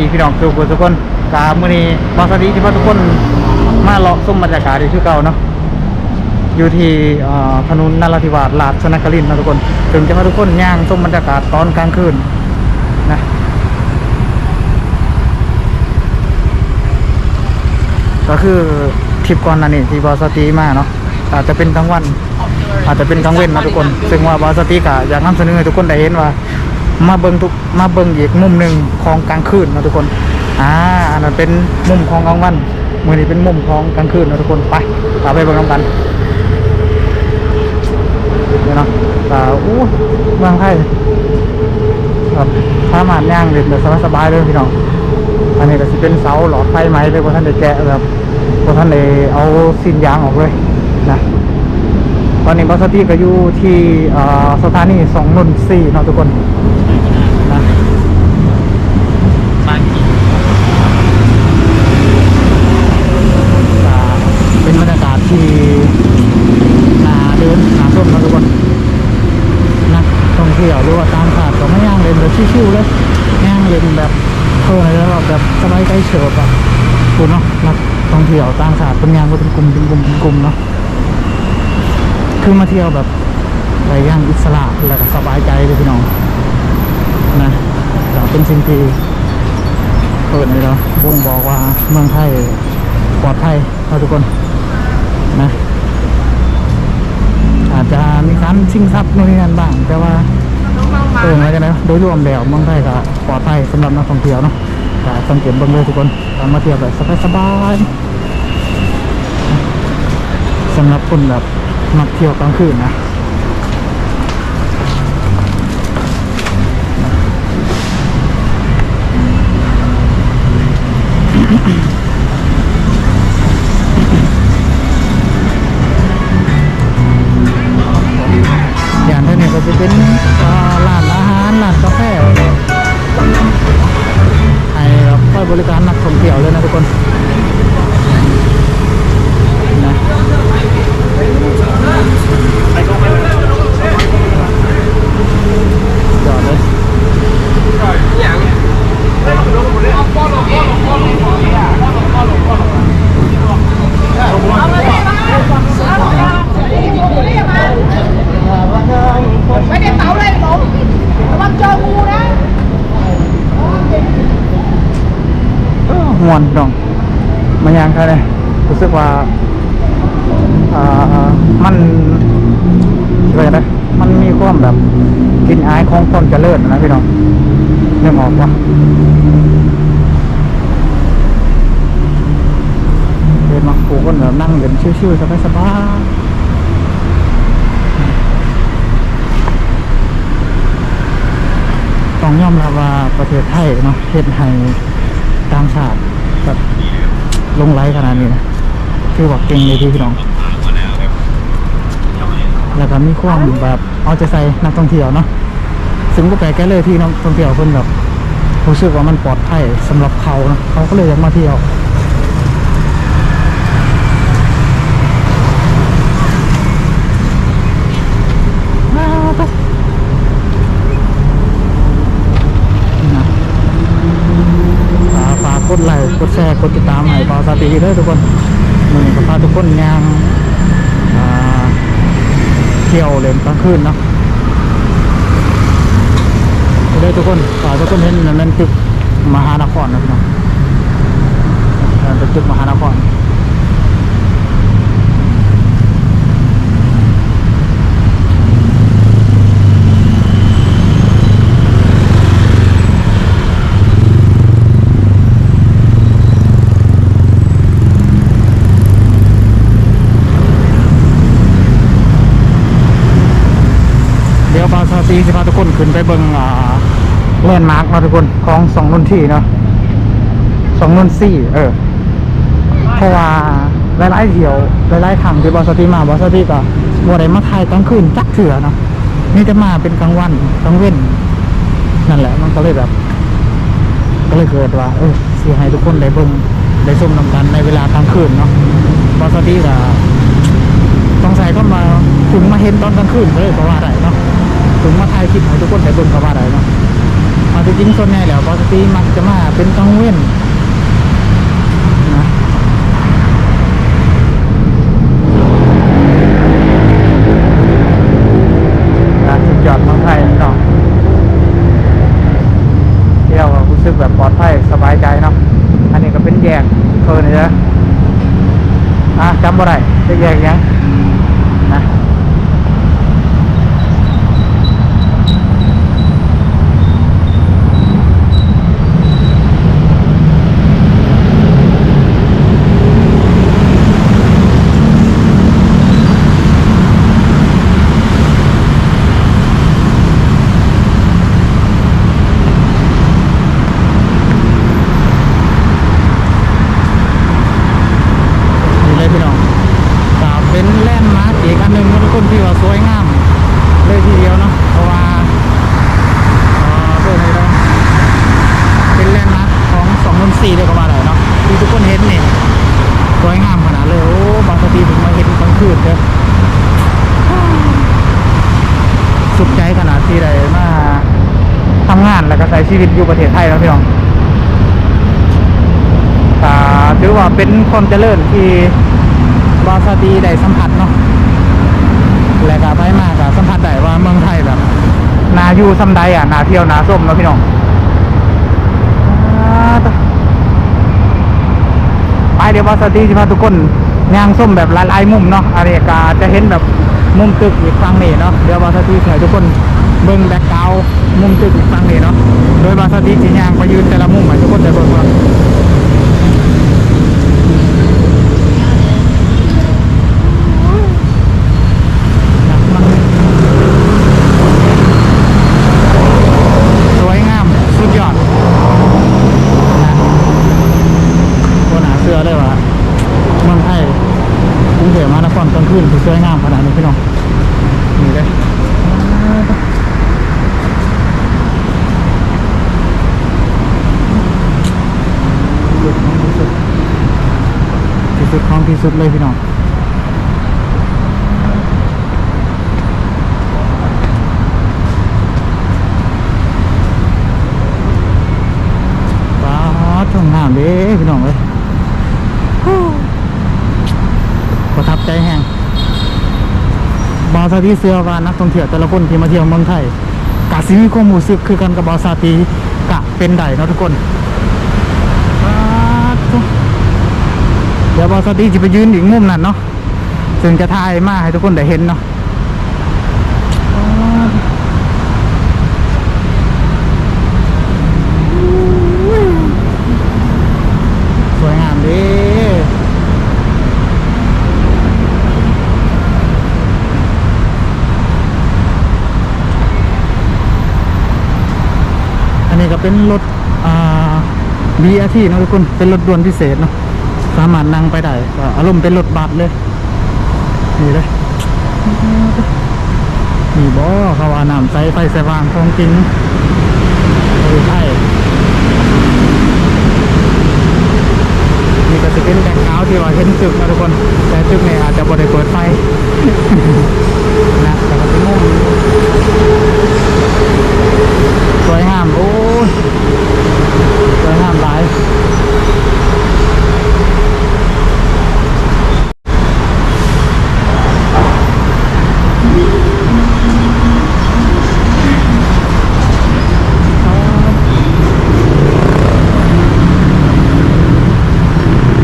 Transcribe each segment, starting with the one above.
ดีพี่น้องทุกคนทุกคนกาเมื้อนี้บางสดีที่ว่าทุกคนมาเลาะส้มบรรยากาศดีคือเก่าเนาะอยู่ที่ถนนนราธิวาสลาดชนครินนะทุกคน ถึงจะมาทุกคนย่างส้มบรรยากาศตอนกลางคืนนะก็คือทริปก่อนนั้านนี่ที่บอสตีมาเนาะอาจจะเป็นกลางวัน อาจจะเป็นกลางเว้นนะทุกคน ซึ่งว่าบอสตีกะอยากนำเสนอให้ทุกคนได้เห็นว่า มาเบิ่งทุกมาเบิ่งอีกมุมหนึ่งของกลางคืนนะทุกคนอ่าอันนั้นเป็นมุมของกลางวันมือนี้เป็นมุมของกลางคืนนะทุกคนไปตาไปเบิ่งน้ำกันเนี่ยเนาะอ่าอู้เมืองไทยแบบสามารถย่างเล่นแบบสบายๆเลยพี่น้องอันนี้ก็จะเป็นเสาหลอดไฟไหมเลยว่าท่านได้แกะแบบว่าท่านได้เอาสิ้นยางออกเลยนะตอนนี้บัสตี้ก็อยู่ที่สถานีสองนนสี่เนาะทุกคนนะ บ้านกี่ อ่าเป็นบรรยากาศที่นาเดินนาส้มเนาะทุกคนนักท่องเที่ยวหรือว่าตามขาดก็ไม่ย่างเล่นแบบชิวๆเลยย่างเล่นแบบเท่าไหร่แล้วแบบ เฉิบอะคุณเนาะนักท่องเที่ยวต่ามขาดเป็นย่างก็เป็นกลุ่มเป็นกลุ่มเป็นกลุ่มเนาะคือมาเที่ยวแบบไปย่างอิสระแล้วก็สบายใจเลยพี่น้องนะแต่เป็นสิ่งที่เปิดเลยเนาะบ่งบอกว่าเมืองไทยปลอดภัยเราทุกคนนะอาจจะมีการชิงทรัพย์นู่นนี่นั่นบ้าง แต่ว่าเอออะไรกันนะโดยรวมแล้วเมืองไทยก็ปลอดภัยสำหรับนักท่องเที่ยวเนาะ สังเกตบิ่งเลยทุกคนตามมาเที่ยวแบบสบายๆสำหรับคนแบบมาเที่ยวกลางคืนนะ เออมวนดองมันยังค่ะเลยรู้สึกว่าอ่ามันเลยนะมันมีความแบบกินอายของคนเจริญนะพี่น้องนึกออกปะเดินมาผูกคนแบบนั่งเล่นชิวๆสบายๆต้องยอมรับว่าประเทศไทยเนาะเฮ็ดให้ต่างชาติ แบบลงไลค์ขนาดนี้นะคือบอกเก่งเลยที่พี่น้อง แล้วก็มีความแบบเอาใจใส่นักท่องเที่ยวเนาะซึ่งก็แปลกแกเลยที่นักท่องเที่ยวคนแบบรู้สึกว่ามันปลอดภัยสำหรับเขานะเขาก็เลยอยากมาเที่ยวาวไปนะฝากฝากกดไลค์กดแช ร์กดติดตามให้ปอสตีด้วยทุกคนมันก็พาทุกคนย่างเที่ยวเล่นกลางคืนเนาะได้ทุกคนฝากทุกคนเห็นนั่นนั่นตึกมหานครนะพี่น้องนั่นเป็นตึกมหานครเดี๋ยวบาซาซีสิพาทุกคนขึ้นไปเบิงแลนด์มาร์กเนาะทุกคนของสองนุ่นที่เนาะสองนุ่นสี่เออเพราะว่าหลายๆเที่ยวหลายๆครั้งที่บอสตีมาบอสตีก็บ่ได้มาถ่ายกลางคืนจักเถื่อเนาะนี่จะมาเป็นกลางวันกลางเว้นนั่นแหละมันก็เลยแบบ ก็เลยเกิดว่า เออเสิให้ทุกคนได้เบิ่งได้ชมนำกันในเวลากลางคืนเนาะบอสตีก็ต้องใส่ก็มาถึงมาเห็นตอนกลางคืนก็เลยก็ว่าอะได้เนาะ ถึงมาถ่ายคลิปให้ทุกคนได้เบิ่งก็ว่าได้เนาะไปเอาจริงๆส่วนใหญ่แล้วปกติมักจะมาเป็นกลางเว้นนะสุดยอดเมืองไทยเนาะที่ยวก็รู้สึกแบบปลอดภัยสบายใจเนาะ อันนี้ก็เป็นแยกเพิ่นนี่นะอะจำบ่ได้จะแยกยังนะ นี่เลยพี่น้องก็เป็นแลนด์มาร์คอีกอันหนึ่งนะทุกคนที่ว่าสวยงามเลยทีเดียวเนาะ เพราะว่าเอ่อเพื่อนนี่เนาะเป็นแลนด์มาร์คของ สี่เลยก็ว่าได้เนาะที่ทุกคนเห็นนี่สวยงามขนาดเลย โอ้บางทีผมมาเห็นกลางคืนเด้อสุขใจขนาดที่ได้มาทำงานแล้วก็ใช้ชีวิตอยู่ประเทศไทยแล้วพี่น้องอ่าถือว่าเป็นความเจริญที่บาสตีได้สัมผัสเนาะและก็ไปมากสัมผัสได้ว่าเมืองไทยแบบนาอยู่ซำใดอะนาเที่ยวนาส้มเนาะพี่น้องอ่าต่อ ไปเดี๋ยวบาสตีจะพาทุกคนย่างส้มแบบหลายๆมุมเนาะอาริกาจะเห็นแบบมุมตึกอีกฝั่งนี้เนาะเดี๋ยวบาสตีให้ทุกคนเบิ่งแบ็คกราวมุมตึกอีกฝั่งนี้เนาะโดยบาสตีจะย่างไปยืนแต่ละมุมให้ทุกคนได้เบิ่งว่า มันสวยงามสุดยอดนะบนหาเสื้อเลยว่าเมืองไทยกรุงเทพมหานครกลางคื นสวยงามขนาดนี้พี่น้องนี่เลยที่สุดของที่สุดเลยพี่น้องว้าช่องน้ำเด้พี่น้องเอ้ยประทับใจแห้ง บอสาตีเสื้อว่านักท่องเที่ยวแต่ละคนที่มาเที่ยวเมืองไทยกะสิมีความรู้สึกคือกันกับบอสาตีกะเป็นได้เนาะทุกคนว้าวทุกเดี๋ยวบอสาตีจะไปยืนอีกมุมนั่นเนาะซึ่งจะถ่ายมาให้ทุกคนได้เห็นเนาะว้าว สวยงามดีอันนี้ก็ เป็นรถอ่า BRT นะทุกคนเป็นรถด่วนพิเศษเนาะสามารถนั่งไปได้ก็อารมณ์เป็นรถบัสเลยนี่เลยนี่บ่เขาว่าน้ำใสไฟสว่างของจริงเออใช่นี่ก็จะเป็นแบ็คกราวที่ว่าเห็นตึกนะทุกคน แต่ตึกเนี่ยอาจจะบริเปิดไฟนะแต่ก็เป็นมุมสวยงามโอ้ยสวยงามหลาย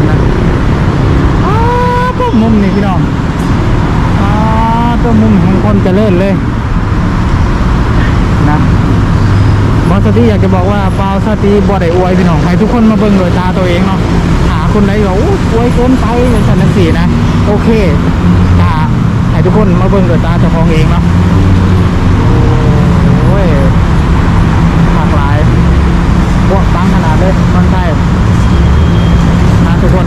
นะอ้าวพวกมุมนี่พี่น้องอ้าวตัวมุมของคน เลิศเลยนะบอสตีอยากจะบอกว่าบอสตีบอได้อวยพี่น้องให้ทุกคนมาเบิ่งโดยตาตัวเองเนาะหาคนไหนบอกอู้อวยเกินไปอย่างสันสีนะ โอเคตาให้ทุกคนมาเบิ่งโดยตาเจ้าของเองเนาะโอ้ยหลากหลายพวกตั้งขนาดเลยมันได้นะทุกคน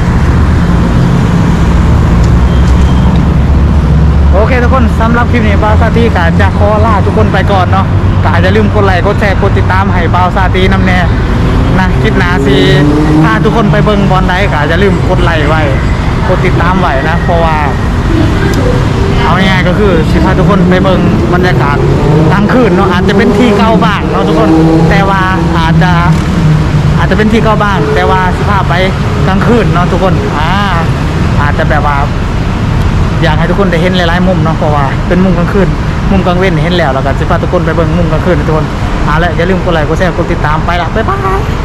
โอเค ทุกคนสำหรับคลิปนี้บาวซาตีกาจะขอลาทุกคนไปก่อนเนาะกาจะลืมกดไลค์กดแชร์กดติดตามให้บาวซาตีนำแน่นะคลิปหนาสีถ้าทุกคนไปเบิ่งบอลได้กาจะลืมกดไลค์ไว้กดติดตามไว้นะ เพราะว่า เอาไงายๆก็คือสิพาทุกคนไปเบิ่งบรรยากาศกลางคืนเนาะอาจจะเป็นที่เก่าบ้านเนาะทุกคนแต่ว่าอาจจะอาจจะเป็นที่เก่าบ้าน แต่ว่าสิพาไปกลางคืนเนาะทุกคนอ่าอาจจะแบบว่า อยากให้ทุกคนได้เห็นหลายๆมุมเนาะเพราะว่าเป็นมุมกลางคืนมุมกลางเว้นเห็นแล้วแล้วก็สิพาทุกคนไปเบิ่งมุมกลางคืนทุกคนเอาละอย่าลืมกดไลค์กดแชร์กดติดตามไปละบ๊ายบาย